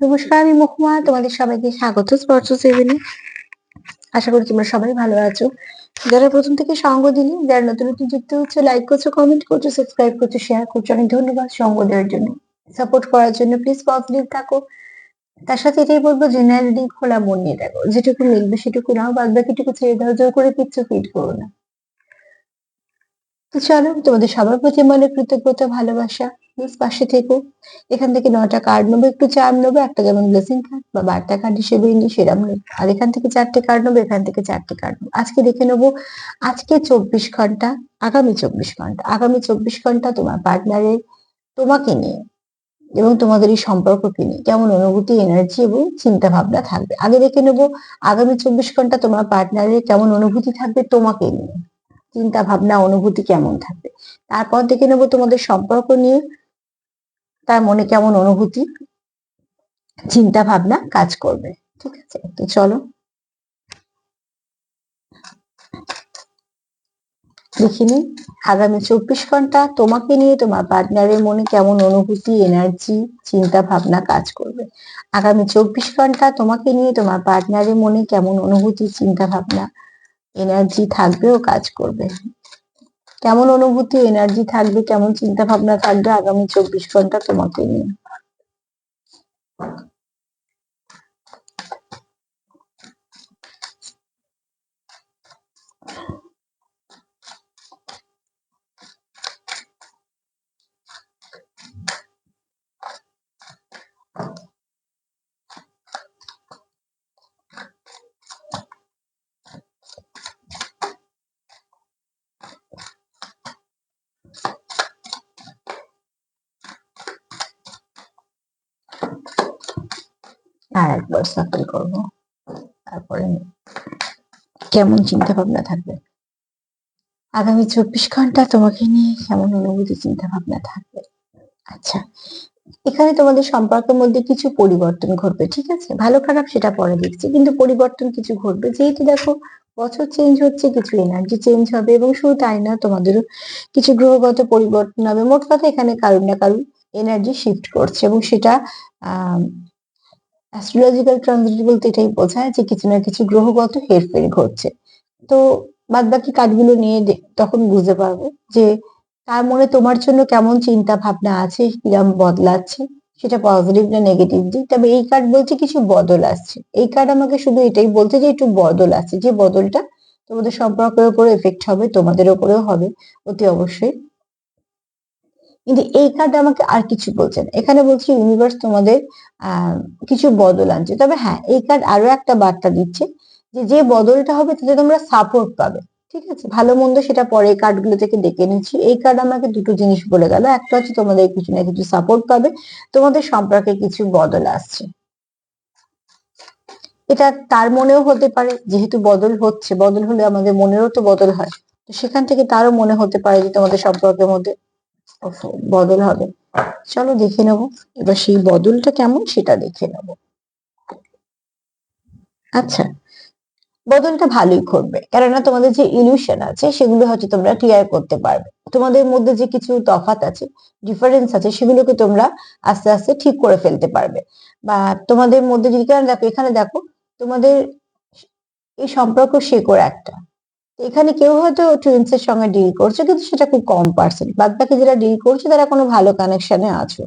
নমস্কার, আমি মহুমা তোমাদের সবাইকে স্বাগত স্পর্শ সেভেনে আশা করি তোমরা সবাই ভালো আছো। যারা প্রথম থেকে সঙ্গ দিলে, যারা নতুন নতুন যুক্ত হচ্ছে লাইক করছ কমেন্ট করছ সাবস্ক্রাইব করছ শেয়ার করছ, অনেক ধন্যবাদ সঙ্গ দেওয়ার জন্য। সাপোর্ট করার জন্য প্লিজ পজিটিভ থাকো। তার সাথে এটাই বলব জেনারেলি খোলা মন নিয়ে দেখো। যেটুকু মিলবে সেটুকু নাও বাদ বাকিটুকু ছেড়ে দাও, জোর করে কিচ্ছু ফিট করো না। তো চলো, তোমাদের সবার প্রতি মনে কৃতজ্ঞতা, ভালোবাসা। পাশে থেকো। এখান থেকে নয়টা কার্ড নেব, একটু চার নেব, একটা যেমন ব্লেসিং কার্ড বা বার্তা কার্ড হিসেবে নিই, সেরকম নেব আর এখান থেকে চারটে কার্ড নেব, এখান থেকে চারটে কার্ড নেব। আজকে দেখে নেব, আজকে চব্বিশ ঘণ্টা, আগামী চব্বিশ ঘণ্টা, আগামী চব্বিশ ঘণ্টা তোমার পার্টনারের তোমাকে নিয়ে এবং তোমাদের এই সম্পর্ককে নিয়ে। কেমন অনুভূতি এনার্জি এবং চিন্তা ভাবনা থাকবে। আগে দেখে নেব, আগামী চব্বিশ ঘণ্টা তোমার পার্টনারের কেমন অনুভূতি থাকবে, তোমাকে নিয়ে। চিন্তা ভাবনা অনুভূতি কেমন থাকবে। তারপর দেখে নেব তোমাদের সম্পর্ক নিয়ে। তার মনে কেমন অনুভূতি? চিন্তা ভাবনা কাজ করবে। ঠিক আছে, তো চলো। দেখিনি, আগামী চব্বিশ ঘণ্টা তোমাকে নিয়ে তোমার পার্টনারের মনে কেমন অনুভূতি এনার্জি চিন্তা ভাবনা কাজ করবে। আগামী চব্বিশ ঘণ্টা তোমাকে নিয়ে তোমার পার্টনারের মনে কেমন অনুভূতি, চিন্তা ভাবনা এনার্জি থাকবে ও কাজ করবে। কেমন অনুভূতি এনার্জি থাকবে কেমন চিন্তা ভাবনা থাকবে আগামী চব্বিশ ঘণ্টা তোমাকে নিয়ে। আর একবার করব। তারপরে কেমন চিন্তা ভাবনা থাকবে? আগামী চব্বিশ ঘণ্টা তোমাকে নিয়ে কেমন অনুভূতি চিন্তা ভাবনা থাকবে? আচ্ছা এখানে তোমাদের সম্পর্কের মধ্যে কিছু পরিবর্তন ঘটবে, ঠিক আছে? ভালো খারাপ সেটা পরে দেখছি, কিন্তু পরিবর্তন কিছু ঘটবে। যেহেতু দেখো, বছর চেঞ্জ হচ্ছে, কিছু এনার্জি চেঞ্জ হবে এবং শুধু তাই না, তোমাদেরও কিছু গ্রহগত পরিবর্তন হবে। মোট কথা এখানে কারুর না কারুর এনার্জি শিফট করছে এবং সেটা অ্যাস্ট্রোলজিক্যাল ট্রানজিট বলতে এটাই বোঝায় যে কিছু না কিছু গ্রহগত হেরফের ঘটছে। তো বাদ বাকি কার্ডগুলো নিয়ে তখন বুঝতে পারব যে তার মনে তোমার জন্য কেমন চিন্তা ভাবনা আছে, কিরম বদলাচ্ছে, সেটা পজিটিভ না নেগেটিভ দিক। তবে এই কার্ড বলছে কিছু বদল আসছে। এই কার্ড আমাকে শুধু এটাই বলছে যে একটু বদল আছে যে বদলটা তোমাদের সম্পর্কের উপরে এফেক্ট হবে, তোমাদের উপরেও হবে, অতি অবশ্যই। কিন্তু এই কার্ড আমাকে আর কিছু বলছে না। এখানে বলছে ইউনিভার্স তোমাদের কিছু বদল আনছে। তবে হ্যাঁ এই কার্ড আরও একটা বার্তা দিচ্ছে যে যে বদলটা হবে তাতে তোমরা সাপোর্ট পাবে। ঠিক আছে? ভালো মন্দ সেটা পরে কার্ডগুলো থেকে ডেকে নিচ্ছি। এই কার্ড আমাকে দুটো জিনিস বলে গেল। একটা হচ্ছে তোমাদের কিছু না কিছু সাপোর্ট পাবে। তোমাদের সম্পর্কে কিছু বদল আসছে। এটা তার মনেও হতে পারে, যেহেতু বদল হচ্ছে। বদল হলে আমাদের মনেরও তো বদল হয়। তো সেখান থেকে তারও মনে হতে পারে যে, তোমাদের সম্পর্কের মধ্যে বদল হবে। চলো দেখে নেব। এবার সেই বদলটা কেমন সেটা দেখে নেব। আচ্ছা বদলটা ভালোই ঘটবে কেননা তোমাদের যে ইলিউশন আছে, সেগুলো হয়তো তোমরা ক্লিয়ার করতে পারবে। তোমাদের মধ্যে যে কিছু তফাত আছে ডিফারেন্স আছে, সেগুলোকে তোমরা আস্তে আস্তে ঠিক করে ফেলতে পারবে। বা তোমাদের মধ্যে যদি দেখো, এখানে দেখো, তোমাদের এই সম্পর্ক শেকড় একটা। এখানে কেউ হয়তো টুইন্স এর সঙ্গে ডিল করছে, কিন্তু সেটা খুব কম পার্সেন্ট বাদ বাকি যারা ডিল করছে, তারা কোনো ভালো কানেকশনে আছো।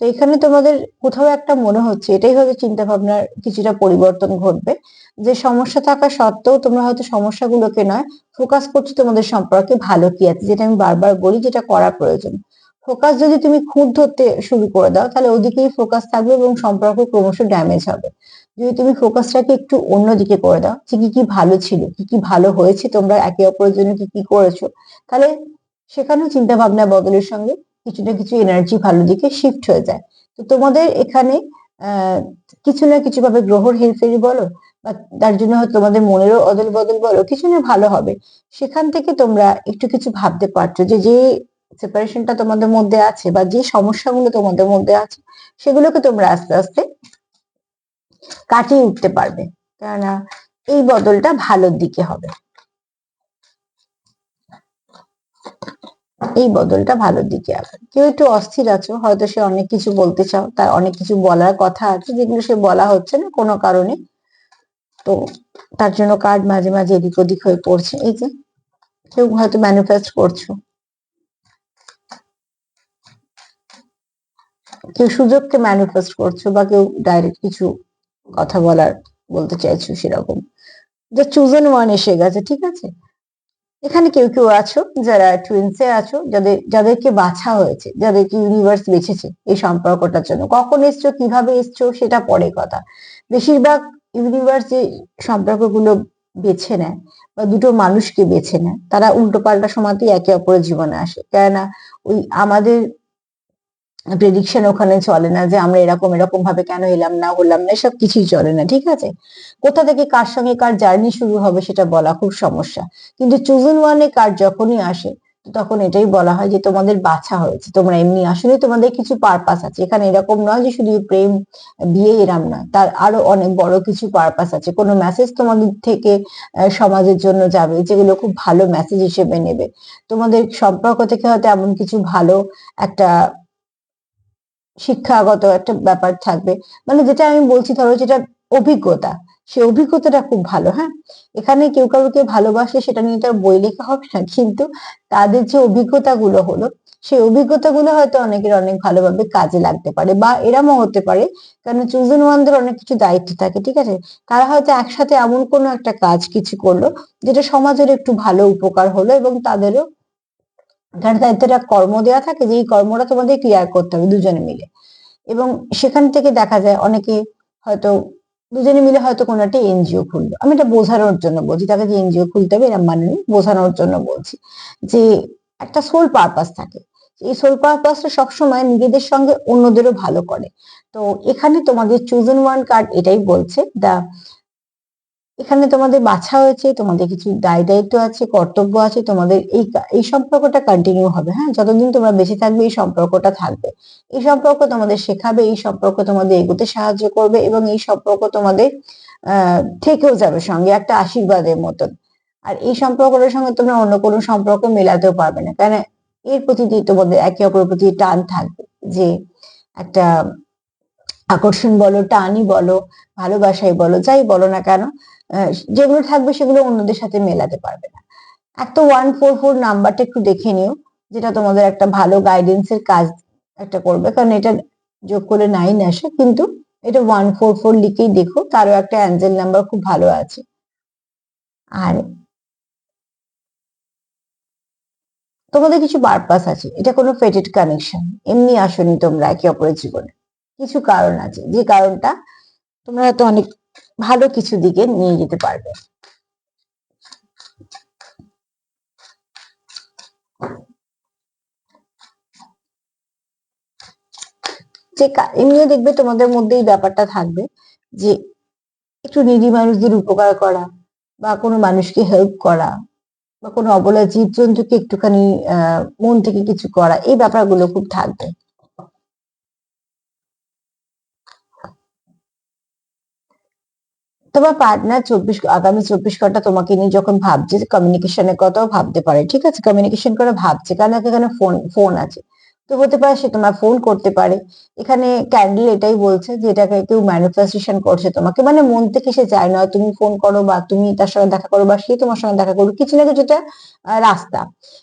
তো এখানে তোমাদের কোথাও একটা মনে হচ্ছে, এটাই হয়তো চিন্তা ভাবনার কিছুটা পরিবর্তন ঘটবে, যে সমস্যা থাকা সত্ত্বেও তোমরা হয়তো সমস্যাগুলোকে নয় ফোকাস করছ তোমাদের সম্পর্কে ভালো কি আছে, যেটা আমি বারবার বলি, যেটা করা প্রয়োজন। ফোকাস যদি তুমি খুঁত ধরতে শুরু করে দাও, তাহলে ওদিকেই ফোকাস থাকবে এবং সম্পর্ক ক্রমশ ড্যামেজ হবে। যদি তুমি ফোকাসটাকে একটু অন্যদিকে করে দাও, যে কি কি ভালো ছিল, কি কি ভালো হয়েছে, তোমরা একে অপরের জন্য কি কি করেছ, তাহলে সেখানেও চিন্তা ভাবনা বদলের সঙ্গে কিছু না কিছু এনার্জি ভালো দিকে শিফট হয়ে যায়। তো তোমাদের এখানে কিছু না কিছু ভাবে গ্রহর হেরফেরি বলো, বা তার জন্য হয়তো তোমাদের মনেরও অদল বদল বলো, কিছু না ভালো হবে। সেখান থেকে তোমরা একটু কিছু ভাবতে পারছ যে যে সেপারেশনটা তোমাদের মধ্যে আছে, বা যে সমস্যাগুলো তোমাদের মধ্যে আছে, সেগুলোকে তোমরা আস্তে আস্তে কাটিয়ে উঠতে পারবে। কেননা এই বদলটা ভালোর দিকে হবে। এই বদলটা ভালোর দিকে আগান কেউ একটু অস্থির আছো, হয়তো সে অনেক কিছু বলতে চাও, তার অনেক কিছু বলার কথা আছে, যেগুলো সে বলা হচ্ছে না কোনো কারণে। তো তার জন্য কার্ড মাঝে মাঝে এদিক ওদিক হয়ে পড়ছে। এই যে, কেউ হয়তো ম্যানিফেস্ট করছ। কেউ সুযোগকে ম্যানিফেস্ট করছ বা কেউ ডাইরেক্ট কিছু কথা বলার বলতে চাইছো সেরকম। যে চুজেন ওয়ান এসে গেছে, ঠিক আছে? এখানে কেউ কেউ আছো, যারা টুইন্সে আছো, যাদের, যাদেরকে বাছা হয়েছে, যাদেরকে ইউনিভার্স বেছেছে এই সম্পর্কটার জন্য। কখন এসছো, কীভাবে এসছো, সেটা পরে কথা। বেশিরভাগ ইউনিভার্স যে সম্পর্কগুলো বেছে নেয় বা দুটো মানুষকে বেছে নেয়, তারা উল্টো পাল্টা সময়তেই একে অপরের জীবনে আসে। কেননা, ওই আমাদের প্রেডিকশন ওখানে চলে না যে আমরা এরকম এরকম ভাবে কেন এলাম, না হলাম, না এসব কিছুই চলে না, ঠিক আছে? কোথা থেকে কার সঙ্গে কার জার্নি শুরু হবে সেটা বলা খুব সমস্যা। কিন্তু চুজেন ওয়ানে কার যখনই আসে, তখন এটাই বলা হয় যে তোমাদের বাছা হয়েছে। তোমরা এমনি আসলে তোমাদের কিছু পারপাস আছে। এখানে এরকম নয় যে শুধু প্রেম বিয়ে এরাম নয় তার আরও অনেক বড় কিছু পারপাস আছে। কোনো মেসেজ তোমাদের থেকে সমাজের জন্য যাবে, যেগুলো খুব ভালো মেসেজ হিসেবে নেবে। তোমাদের সম্পর্ক থেকে হয়তো এমন কিছু ভালো একটা শিক্ষাগত একটা ব্যাপার থাকবে। মানে যেটা আমি বলছি, ধরো যেটা অভিজ্ঞতা, সে অভিজ্ঞতাটা খুব ভালো হ্যাঁ? এখানে কেউ কাউকে ভালোবাসলে সেটা নিয়ে তার বই লেখা হবে না, কিন্তু তাদের যে অভিজ্ঞতাগুলো হলো, সেই অভিজ্ঞতাগুলো হয়তো অনেকের অনেক ভালোভাবে কাজে লাগতে পারে বা এরমও হতে পারে। কারণ চুজন ওয়ানদের অনেক কিছু দায়িত্ব থাকে, ঠিক আছে? তারা হয়তো একসাথে এমন কোনো একটা কাজ কিছু করল, যেটা সমাজের একটু ভালো উপকার হলো এবং তাদেরও কারণ তাদের একটা কর্ম দেওয়া থাকে যে এই কর্মটা তোমাদের ক্লিয়ার করতে হবে দুজনে মিলে। এবং সেখান থেকে দেখা যায় অনেকে হয়তো, দুজনে মিলে হয়তো কোনো একটা এনজিও খুললো। আমি এটা বোঝানোর জন্য বলছি তাকে যে এনজিও খুলতে হবে এরকম মানে বোঝানোর জন্য বলছি। যে একটা সোল পারপাস থাকে। এই সোল পারপাসটা সবসময় নিজেদের সঙ্গে অন্যদেরও ভালো করে। তো এখানে তোমাদের চুজেন ওয়ান কার্ড এটাই বলছে দা এখানে তোমাদের বাছা হয়েছে, তোমাদের কিছু দায় দায়িত্ব আছে, কর্তব্য আছে, তোমাদের এই এই সম্পর্কটা কন্টিনিউ হবে হ্যাঁ? যতদিন তোমরা বেঁচে থাকবে, এই সম্পর্কটা থাকবে। এই সম্পর্ক তোমাদের শেখাবে, এই সম্পর্ক তোমাদের এগোতে সাহায্য করবে এবং এই সম্পর্ক তোমাদের, আহ, থেকেও যাবে সঙ্গে একটা আশীর্বাদের মতন। আর এই সম্পর্কটার সঙ্গে তোমরা অন্য কোনো সম্পর্ক মেলাতেও পারবে না। কেন, এর প্রতি তোমাদের একে অপরের প্রতি টান থাকবে, যে একটা আকর্ষণ বলো, টানই বলো, ভালোবাসাই বলো, যাই বলো না কেন যেগুলো থাকবে সেগুলো অন্যদের সাথে মেলাতে পারবে না। একটা ওয়ান ফোর ফোর নাম্বারটা একটু দেখে নিও, যেটা তোমাদের একটা ভালো গাইডেন্সের কাজ একটা করবে। কারণ এটা যোগ করে নাইন আসে, কিন্তু এটা ওয়ান ফোর ফোর লিখেই দেখো, তারও একটা অ্যাঞ্জেল নাম্বার খুব ভালো আছে। আর তোমাদের কিছু পারপাস আছে, এটা কোনো ফেটেড কানেকশন এমনি আসনি তোমরা একে অপরের জীবনে। কিছু কারণ আছে, যে কারণটা তোমরা হয়তো অনেক ভালো কিছু দিকে নিয়ে যেতে পারবে। যে এমনিও দেখবে তোমাদের মধ্যে এই ব্যাপারটা থাকবে যে একটু নিরী মানুষদের উপকার করা বা কোনো মানুষকে হেল্প করা বা কোনো অবলা জীবজন্তুকে একটুখানি মন থেকে কিছু করা, এই ব্যাপারগুলো খুব থাকবে। তোমার পার্টনার চব্বিশ, আগামী চব্বিশ ঘণ্টা তোমাকে নিয়ে যখন ভাবছে কমিউনিকেশনের কথাও ভাবতে পারে, ঠিক আছে? কমিউনিকেশন করে ভাবছে, কারণ এখানে ফোন ফোন আছে। তো হতে পারে সে তোমার ফোন করতে পারে। এখানে ক্যান্ডেল এটাই বলছে যে এটাকে কেউ ম্যানিফেস্টেশন করছে তোমাকে। মানে মন থেকে সে চায় না, তুমি ফোন করো বা তুমি তার সঙ্গে দেখা করো বা সে তোমার সঙ্গে দেখা করো কিছু না কিছু একটা রাস্তা।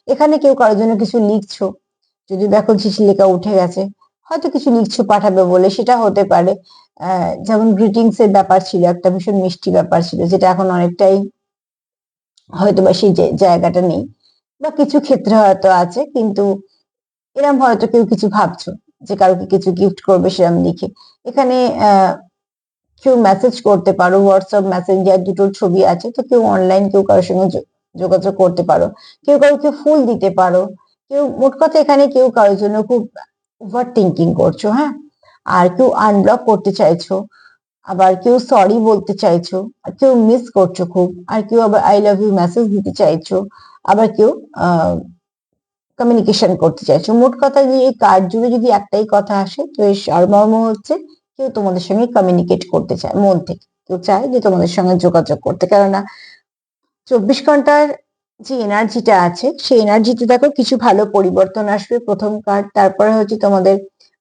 এখানে কেউ কারোর জন্য কিছু লিখছো। যদি দেখো চিঠি লেখা উঠে গেছে হয়তো কিছু লিখছো, পাঠাবে বলে, সেটা হতে পারে। যেমন গ্রিটিংস এর ব্যাপার ছিল, একটা ভীষণ মিষ্টি ব্যাপার ছিল, যেটা এখন অনেকটাই হয়তো বা সেই জায়গাটা নেই। বা কিছু ক্ষেত্রে হয়তো আছে, কিন্তু এরম হয়তো কেউ কিছু ভাবছ যে কাউকে কিছু গিফট করবে সেরকম লিখে এখানে কেউ মেসেজ করতে পারো হোয়াটসঅ্যাপ মেসেঞ্জার দুটোর ছবি আছে, তো কেউ অনলাইন কেউ কারোর সঙ্গে যোগাযোগ করতে পারো। কেউ কাউকে ফুল দিতে পারো। কেউ, মোট কথা এখানে কেউ কারোর জন্য খুব ওভার থিঙ্কিং করছ হ্যাঁ? আর কেউ আনব্লক করতে চাইছো, আবার কেউ সরি বলতে চাইছো, আর কেউ মিস করছ খুব, আর কেউ আবার আই লাভ ইউ মেসেজ দিতে চাইছো, আবার কেউ কমিউনিকেশন করতে চাইছো। মোট কথা যে এই কার্ড জুড়ে যদি একটাই কথা আসে, তো এই সারমর্ম হচ্ছে কেউ তোমাদের সঙ্গে কমিউনিকেট করতে চায়, মন থেকে। কেউ চায় যে তোমাদের সঙ্গে যোগাযোগ করতে, কেননা চব্বিশ ঘণ্টার যে এনার্জিটা আছে, সেই এনার্জিতে দেখো কিছু ভালো পরিবর্তন আসবে প্রথম কার্ড তারপরে হচ্ছে তোমাদের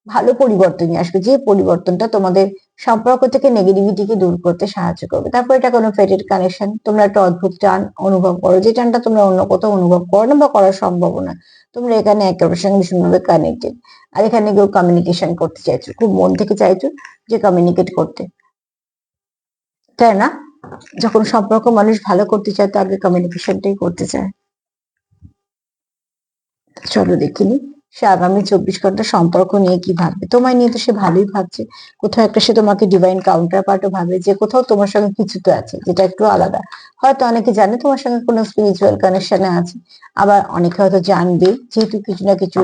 ভালো পরিবর্তনই আসবে। যে পরিবর্তনটা তোমাদের সম্পর্ক থেকে নেগেটিভিটিকে দূর করতে সাহায্য করবে। তারপর এটা কোনো ফেটেড কানেকশন তোমরা একটা অদ্ভুত টান অনুভব করো। যে টানটা তোমরা অন্য কোথাও অনুভব করো না বা করার সম্ভব না। তোমরা এখানে একে অপরের সঙ্গে ভীষণভাবে কানেক্টেড আর এখানে কেউ কমিউনিকেশন করতে চাইছো, খুব মন থেকে চাইছো যে কমিউনিকেট করতে। তাই না? যখন সম্পর্ক মানুষ ভালো করতে চায়, তো আগে কমিউনিকেশনটাই করতে চায়। চলো দেখিনি সে আগামী চব্বিশ ঘণ্টা সম্পর্ক নিয়ে কি ভাববে? তোমায় নিয়ে তো সে ভালোই ভাবছে। কোথাও একটা সে তোমাকে ডিভাইন কাউন্টার পার্টও ভাবে যে কোথাও তোমার সঙ্গে কিছু তো আছে, যেটা একটু আলাদা। হয়তো অনেকে জানে তোমার সঙ্গে কোনো স্পিরিচুয়াল কানেকশনে আছে, আবার অনেকে হয়তো জানবে যেহেতু কিছু না কিছু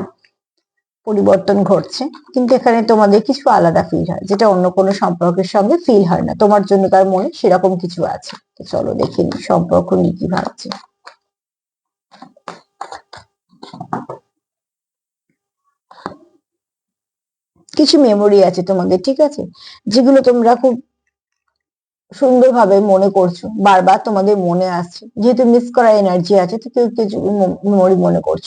পরিবর্তন ঘটছে, কিন্তু এখানে তোমাদের কিছু আলাদা ফিল হয়, যেটা অন্য কোনো সম্পর্কের সঙ্গে ফিল হয় না। তোমার জন্য তার মনে সেরকম কিছু আছে। চলো দেখে সম্পর্ক নিয়ে কি ভাবছে। কিছু মেমোরি আছে তোমাদের, ঠিক আছে? যেগুলো তোমরা খুব সুন্দরভাবে মনে করছ, বারবার তোমাদের মনে আসছে। যেহেতু মিস করা এনার্জি আছে, তো কেউ কিছু মেমোরি মনে করছ।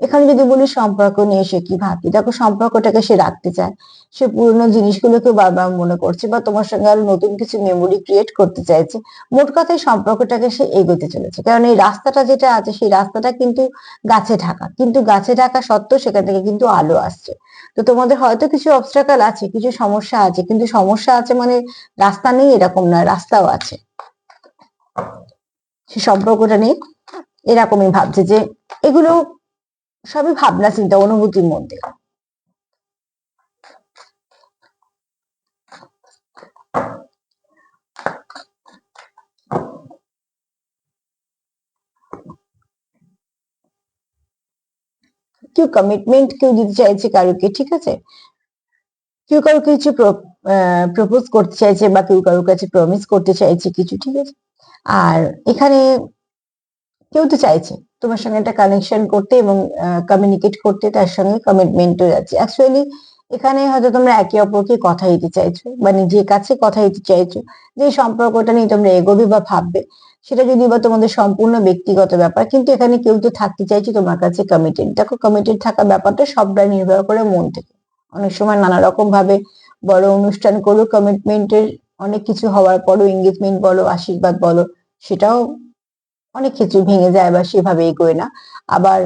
এখানে যদি বলি সম্পর্ক নিয়ে সে কি ভাবছে দেখো সম্পর্কটাকে সে রাখতে চায়। সে পুরোনো জিনিসগুলোকে বারবার মনে করছে বা তোমার সঙ্গে আরও নতুন কিছু মেমোরি ক্রিয়েট করতে চাইছে। মোট কথায় সম্পর্কটাকে সে এগোতে চলেছে। কারণ এই রাস্তাটা যেটা আছে, সেই রাস্তাটা কিন্তু গাছে ঢাকা। কিন্তু গাছে ঢাকা সত্ত্বেও সেখান থেকে কিন্তু আলো আসছে। তো তোমাদের হয়তো কিছু অবস্ট্রাকাল আছে, কিছু সমস্যা আছে। কিন্তু সমস্যা আছে মানে রাস্তা নেই এরকম নয়, রাস্তাও আছে। সে সম্পর্কটা নিয়ে এরকমই ভাবছে যে এগুলো সবই ভাবনা, চিন্তা অনুভূতির মধ্যে। কেউ কমিটমেন্ট কেউ দিতে চাইছে কারোকে, ঠিক আছে? কেউ কারও কিছু প্রপোজ করতে চাইছে বা কেউ কারোর কাছে প্রমিস করতে চাইছে কিছু, ঠিক আছে? আর এখানে কেউ তো চাইছে। তোমার সঙ্গে একটা কানেকশন করতে এবং কমিউনিকেট করতে তার সঙ্গে কমিটমেন্টও যাচ্ছে। অ্যাকচুয়ালি এখানে হয়তো তোমরা একে অপরকে কথা দিতে চাইছো বা নিজের কাছে কথা দিতে চাইছো। যে সম্পর্কটা নিয়ে তোমরা এগোবে বা ভাববে, সেটা যদি বা তোমাদের সম্পূর্ণ ব্যক্তিগত ব্যাপার, কিন্তু এখানে কেউ তো থাকতে চাইছে তোমার কাছে কমিটেড দেখো কমিটেড থাকা ব্যাপারটা সবটাই নির্ভর করে মন থেকে। অনেক সময় নানা রকম ভাবে বড় অনুষ্ঠান করো কমিটমেন্টের অনেক কিছু হওয়ার পরও এঙ্গেজমেন্ট বলো, আশীর্বাদ বলো, সেটাও অনেক কিছু ভেঙে যায় বা সেভাবে এগোয় না। আবার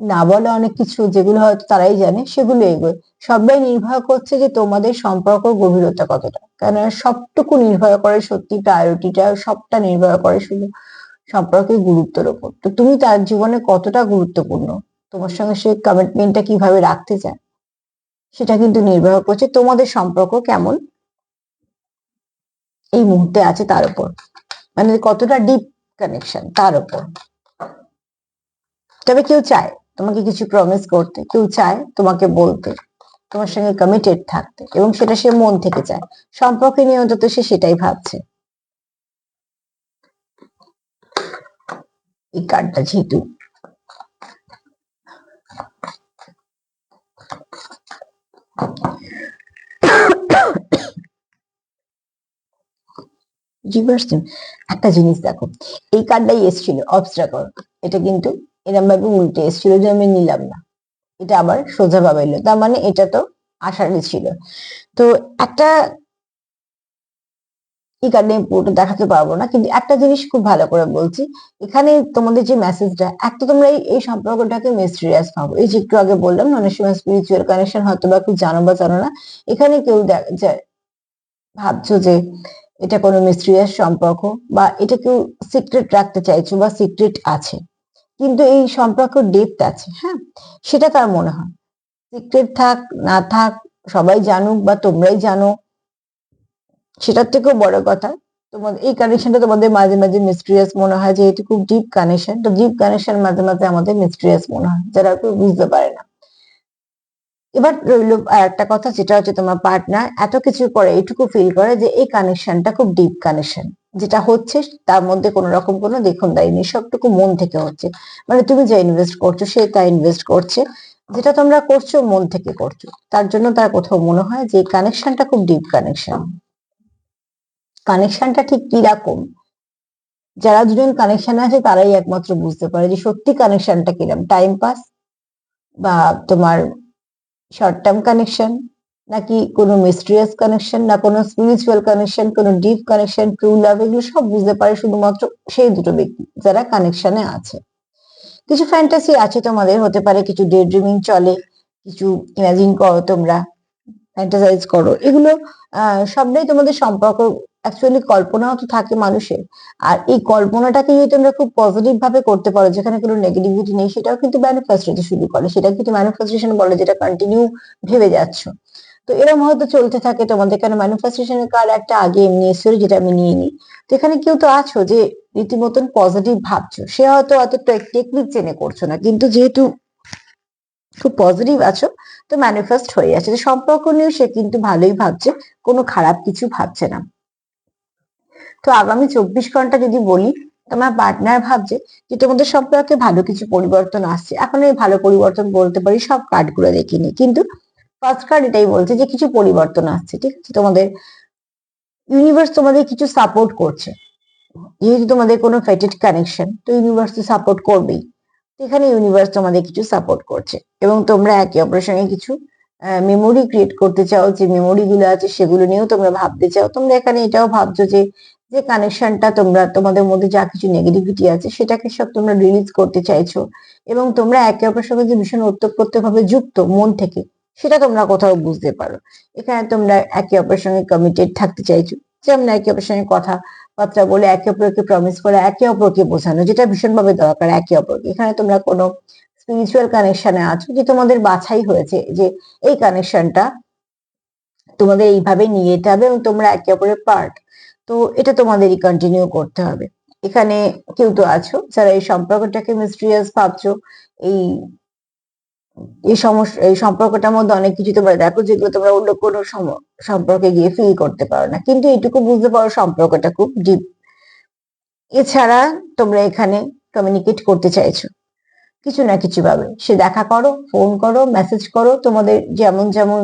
না বলে অনেক কিছু যেগুলো হয়তো তারাই জানে, সেগুলো এগোয়। সবটাই নির্ভর করছে যে তোমাদের সম্পর্ক গভীরতা কতটা। কারণ সবটুকু নির্ভর করে সত্যি প্রায়োরিটিটা সবটা নির্ভর করে শুধু সম্পর্কের গুরুত্বের উপর। তো তুমি তার জীবনে কতটা গুরুত্বপূর্ণ? তোমার সঙ্গে সে কমিটমেন্টটা কীভাবে রাখতে চায়? সেটা কিন্তু নির্ভর করছে তোমাদের সম্পর্ক কেমন এই মুহূর্তে আছে তার উপর। মানে কতটা ডিপ কানেকশন তার উপর। তবে কেউ চায় তোমাকে কিছু প্রমিস করতে, কেউ চায় তোমাকে বলতে, তোমার সঙ্গে কমিটেড থাকতে এবং সেটা সে মন থেকে চায়। সম্পর্কে নিয়ে অন্তত সে সেটাই ভাবছে। এই কার্ডটা যেহেতু একটা জিনিস দেখো, এই কার্ডটাই এসছিল অবস্ট্রাকল এটা কিন্তু এরম ভাবে উল্টে এসছিল যে আমি নিলাম না। এটা আবার সোজা ভাবে এলো, তার মানে এটা তো আষাঢ়ে ছিল। তো একটা এই আমি পুরোটা দেখাতে পারব না, কিন্তু একটা জিনিস খুব ভালো করে বলছি। এখানে তোমাদের যে মেসেজটা একটা তোমরা এই সম্পর্কটাকে মিস্ট্রিয়াস ভাবো। এই যে একটু আগে বললাম অনেক সময় স্পিরিচুয়াল কানেকশন হয়তো বা কেউ জানো বা জানো না, এখানে কেউ ভাবছ যে এটা কোনো মিস্ট্রিয়াস সম্পর্ক বা এটা কেউ সিক্রেট রাখতে চাইছো বা সিক্রেট আছে। কিন্তু এই সম্পর্ক ডেপথ আছে হ্যাঁ? সেটা তার মনে হয়? সিক্রেট থাক, না থাক, সবাই জানুক বা তোমরাই জানো, সেটার থেকেও বড় কথা। তোমাদের এই কানেকশনটা তোমাদের মাঝে মাঝে মিস্ট্রিয়াস মনে হয় যে এটি খুব ডিপ কানেকশন তো ডিপ কানেকশন মাঝে মাঝে আমাদের মিস্ট্রিয়াস মনে হয়, যারা কেউ বুঝতে পারে না। এবার রইল একটা কথা যেটা হচ্ছে তোমার পার্টনার এত কিছু করে এটুকু ফিল করে যে এই কানেকশনটা খুব ডিপ কানেকশন যেটা হচ্ছে তার মধ্যে কোনো রকম কোনো দেখুন দেয়নি সবটুকু মন থেকে হচ্ছে। মানে তুমি যা ইনভেস্ট করছ, সে তা ইনভেস্ট করছে। যেটা তোমরা করছ, মন থেকে করছ। তার জন্য তার কোথাও মনে হয় যে কানেকশনটা খুব ডিপ কানেকশন কানেকশনটা ঠিক কীরকম? যারা দুজন কানেকশন আছে, তারাই একমাত্র বুঝতে পারে যে সত্যি কানেকশনটা কিরম টাইম পাস বা তোমার শর্ট টার্ম কানেকশন নাকি কোনো মিস্ট্রিয়াস কানেকশন না কোনো স্পিরিচুয়াল কানেকশন কোনো ডিপ কানেকশন ট্রু লাভ এগুলো সব বুঝতে পারে শুধুমাত্র সেই দুটো ব্যক্তি যারা কানেকশনে আছে। কিছু ফ্যান্টাসি আছে তোমাদের, হতে পারে কিছু ডে ড্রিমিং চলে, কিছু ইমাজিন করো তোমরা ফ্যান্টাসাইজ করো। এগুলো সবটাই তোমাদের সম্পর্ক অ্যাকচুয়ালি কল্পনাও তো থাকে মানুষের। আর এই কল্পনাটাকে যদি তোমরা খুব পজিটিভ ভাবে করতে পারো, যেখানে কোনো নেগেটিভিটি নেই, সেটাও কিন্তু ম্যানিফেস্ট হতে শুরু করে। সেটা কিন্তু ম্যানিফেস্টেশন বলে, যেটা কন্টিনিউ ভেবে যাচ্ছ। তো এরকম হয়তো চলতে থাকে তোমাদের এখানে ম্যানিফেস্টেশনের কার্ড একটা আগে এমনি এসেছিল যেটা আমি নিয়ে নিই। তো এখানে কেউ তো আছো যে রীতিমতন পজিটিভ ভাবছ। সে হয়তো অত টেকনিক জেনে করছ না, কিন্তু যেহেতু খুব পজিটিভ আছো, তো ম্যানিফেস্ট হয়ে যাচ্ছে। যে সম্পর্ক নিয়েও সে কিন্তু ভালোই ভাবছে, কোনো খারাপ কিছু ভাবছে না। তো আগামী চব্বিশ ঘণ্টা যদি বলি তোমার পার্টনার ভাবছে যে তোমাদের সম্পর্কে ভালো কিছু পরিবর্তন আসছে। এখন এই ভালো পরিবর্তন বলতে পারি, সব কার্ডগুলো দেখিনি কিন্তু ফার্স্ট কার্ড এটাই বলছে যে কিছু পরিবর্তন আসছে, ঠিক আছে? তোমাদের ইউনিভার্স তোমাদের কিছু সাপোর্ট করছে। যেহেতু তোমাদের কোনো ফেটেড কানেকশন তো ইউনিভার্স তো সাপোর্ট করবেই। এখানে ইউনিভার্স তোমাদের কিছু সাপোর্ট করছে। এবং তোমরা একে অপরের সঙ্গে কিছু মেমোরি ক্রিয়েট করতে চাও, যে মেমোরি গুলো আছে সেগুলো নিয়েও তোমরা ভাবতে চাও। তোমরা এখানে এটাও ভাবছ যে যে কানেকশনটা তোমরা, তোমাদের মধ্যে যা কিছু নেগেটিভিটি আছে, সেটাকে সব তোমরা রিলিজ করতে চাইছো এবং তোমরা একে অপরের সঙ্গে যে ভীষণ ওতপ্রোত ভাবে যুক্ত মন থেকে, সেটা তোমরা কোথাও বুঝতে পারো। এখানে তোমরা একে অপরের সঙ্গে কমিটেড থাকতে চাইছো। যেমন একে অপরের সঙ্গে কথা বার্তা বলে, একে অপরকে প্রমিস করে, একে অপরকে বোঝানো, যেটা ভীষণভাবে দরকার, একে অপরকে। এখানে তোমরা কোনো স্পিরিচুয়াল কানেকশনে আছো যে তোমাদের বাছাই হয়েছে যে এই কানেকশনটা তোমাদের এইভাবে নিয়ে যেতে হবে এবং তোমরা একে অপরের পার্ট তো এটা তোমাদেরই কন্টিনিউ করতে হবে। এখানে কেউ তো আছো, যারা এই সম্পর্কটাকে মিস্ট্রিয়াস ভাবছ, এই এই সমস্যা এই সম্পর্কটার মধ্যে অনেক কিছু তোমরা দেখো, যেগুলো তোমরা অন্য কোনো সম্পর্কে গিয়ে ফিল করতে পারো না। কিন্তু এটুকু বুঝতে পারো সম্পর্কটা খুব ডিপ এছাড়া তোমরা এখানে কমিউনিকেট করতে চাইছো। কিছু না কিছু ভাবে। সে দেখা করো ফোন করো মেসেজ করো, তোমাদের যেমন যেমন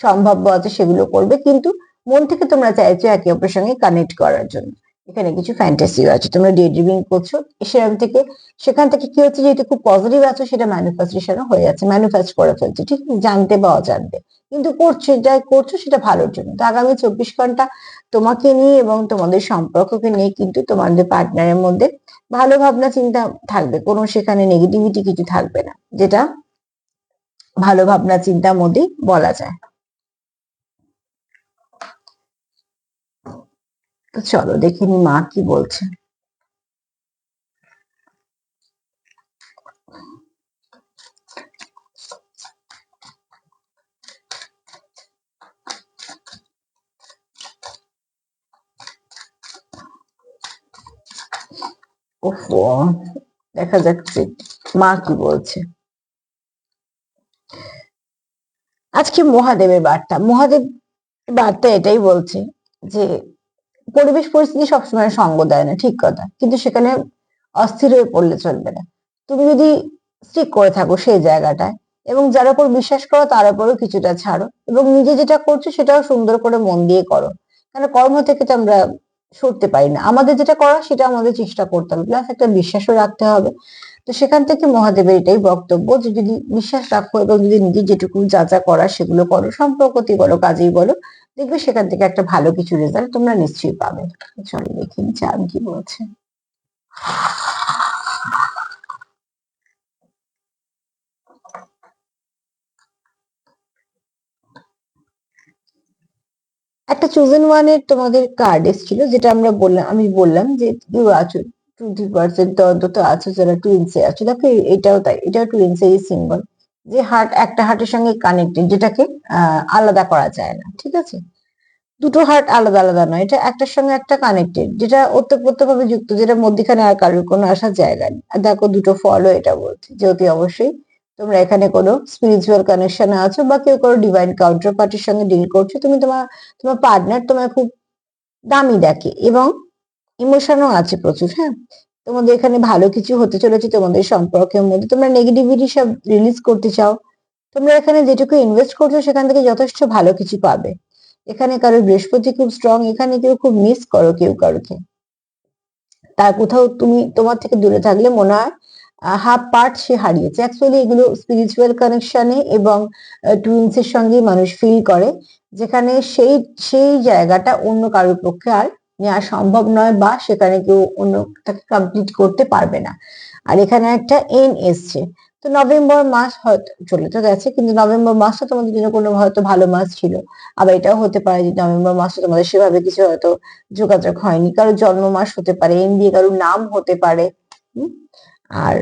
সম্ভাব্য আছে সেগুলো করবে। কিন্তু মন থেকে তোমরা চাইছো একে অপরের সঙ্গে কানেক্ট করার জন্য। এখানে কিছু ফ্যান্টাসিও আছে। তোমরা ডে ড্রিমিং করছ সেখান থেকে সেখান থেকে কি হচ্ছে যেহেতু খুব পজিটিভ আছো, সেটা ম্যানিফেস্টেশন হয়ে যাচ্ছে ম্যানিফেস্ট করে ফেলছে, ঠিক জানতে বা অজানতে। কিন্তু করছ যা করছ, সেটা ভালোর জন্য। তো আগামী চব্বিশ ঘণ্টা তোমাকে নিয়ে এবং তোমাদের সম্পর্ককে নিয়ে কিন্তু তোমাদের পার্টনারের মধ্যে ভালো ভাবনা চিন্তা থাকবে। কোনো সেখানে নেগেটিভিটি কিছু থাকবে না, যেটা ভালো ভাবনা চিন্তার মধ্যেই বলা যায়। তো চলো দেখিনি মা কি বলছে। দেখা যাচ্ছে মা কি বলছে। আজকে মহাদেবের বার্তা, মহাদেব বার্তা এটাই বলছে যে পরিবেশ পরিস্থিতি সবসময় সঙ্গ দেয় না, ঠিক কথা। কিন্তু সেখানে অস্থির হয়ে পড়লে চলবে না। তুমি যদি স্টিক করে থাকো সেই জায়গাটায় এবং যার উপর বিশ্বাস করো তার উপরও কিছুটা ছাড়ো এবং নিজে যেটা করছ সেটাও সুন্দর করে মন দিয়ে করো। কারণ কর্ম থেকে তো আমরা সরতে পারি না। আমাদের যেটা করা সেটা আমাদের চেষ্টা করতে হবে। প্লাস একটা বিশ্বাসও রাখতে হবে। তো সেখান থেকে মহাদেবের এটাই বক্তব্য যে যদি বিশ্বাস রাখো এবং যদি নিজে যেটুকু যা যা করার সেগুলো করো। সম্পর্কতেই বলো কাজেই বলো। দেখবে সেখান থেকে একটা ভালো কিছু রেজাল্ট তোমরা নিশ্চয়ই পাবে। চলো দেখি চান কি বলছে। একটা চুজেন ওয়ানের তোমাদের কার্ড এসেছিল, যেটা আমরা বললাম, আমি বললাম যে কেউ আছো টোয়েন্টি পার্সেন্ট অন্তত আছো, যারা টুইন্সে আছো। দেখো এটাও তাই, এটাও টুইন্সেরই সিম্বল যে হার্ট একটা হার্টের সঙ্গে কানেক্টেড যেটাকে আলাদা করা যায় না, ঠিক আছে? দুটো হার্ট আলাদা আলাদা নয়, এটা একটার সঙ্গে একটা কানেক্টেড যেটা ওতপ্রোত ভাবে যুক্ত যেটা মধ্যখানে আর কারোর কোনো আসার জায়গা নেই। দেখো, দুটো ফলও এটা বলছে, যেহেতু অবশ্যই তোমরা এখানে কোনো স্পিরিচুয়াল কানেকশনে আছো, বা কেউ কোনো ডিভাইন কাউন্টার পার্টির সঙ্গে ডিল করছ, তুমি তোমার তোমার পার্টনার তোমার খুব দামি দেখে, এবং ইমোশনও আছে প্রচুর হ্যাঁ? তোমাদের এখানে ভালো কিছু হতে চলেছে তোমাদের সম্পর্কের মধ্যে। তোমরা নেগেটিভিটি সব রিলিজ করতে চাও। তোমরা এখানে যেটুকু ইনভেস্ট করছ, সেখান থেকে যথেষ্ট ভালো কিছু পাবে। এখানে কারও বৃহস্পতি খুব স্ট্রং এখানে কেউ খুব মিস করো কেউ কারোকে তার কোথাও তুমি, তোমার থেকে দূরে থাকলে মনে হয় হাফ পার্ট সে হারিয়েছে। অ্যাকচুয়ালি এগুলো স্পিরিচুয়াল কানেকশনে এবং টুইন্সের সঙ্গে মানুষ ফিল করে। যেখানে সেই সেই জায়গাটা অন্য কারোর পক্ষে আর নেওয়া সম্ভব নয় বা সেখানে কেউ অন্য তাকে কমপ্লিট করতে পারবে না। আর এখানে একটা এন এসছে। তো নভেম্বর মাস হয়তো চলে তো গেছে, কিন্তু নভেম্বর মাসটা তোমাদের জন্য কোনো হয়তো ভালো মাস ছিল। আবার এটাও হতে পারে যে নভেম্বর মাসটা তোমাদের সেভাবে কিছু হয়তো যোগাযোগ হয়নি। কারও জন্ম মাস হতে পারে এন দিয়ে কারোর নাম হতে পারে? আর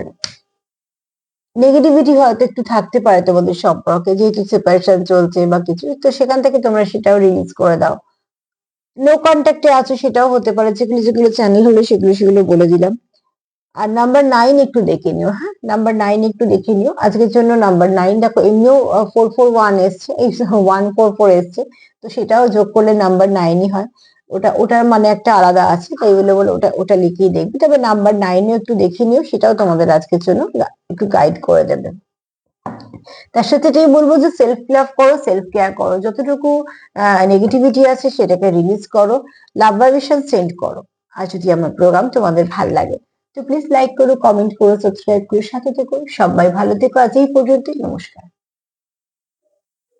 নেগেটিভিটি হয়তো একটু থাকতে পারে তোমাদের সম্পর্কে, যেহেতু সেপারেশন চলছে বা কিছু, তো সেখান থেকে তোমরা সেটাও রিলিজ করে দাও। নো কন্ট্যাক্টে আছো, সেটাও হতে পারে। যেগুলো যেগুলো চ্যানেল হলো, সেগুলো সেগুলো বলে দিলাম। আর নাম্বার নাইন একটু দেখে নিও হ্যাঁ? নাম্বার নাইন একটু দেখে নিও। আজকের জন্য নাম্বার নাইন দেখো, এমনিও ফোর ফোর ওয়ান এসছে ওয়ান ফোর ফোর এসছে, তো সেটাও যোগ করলে নাম্বার নাইনই হয়। ওটা, ওটার মানে একটা আলাদা আছে, তাই বলে বলে ওটা ওটা লিখেই দেখবি। তবে নাম্বার নাইনও একটু দেখে নিও, সেটাও তোমাদের আজকের জন্য একটু গাইড করে দেবে। তার সাথে এটাই বলব যে সেলফ লাভ করো সেলফ কেয়ার করো। যতটুকু নেগেটিভিটি আছে সেটাকে রিলিজ করো লাভ ভাইব্রেশন সেন্ড করো। আর যদি আমার প্রোগ্রাম তোমাদের ভালো লাগে, তো প্লিজ লাইক করো কমেন্ট করো সাবস্ক্রাইব করো, সাথে থেকো, সবাই ভালো থেকো। আজ এই পর্যন্তই, নমস্কার।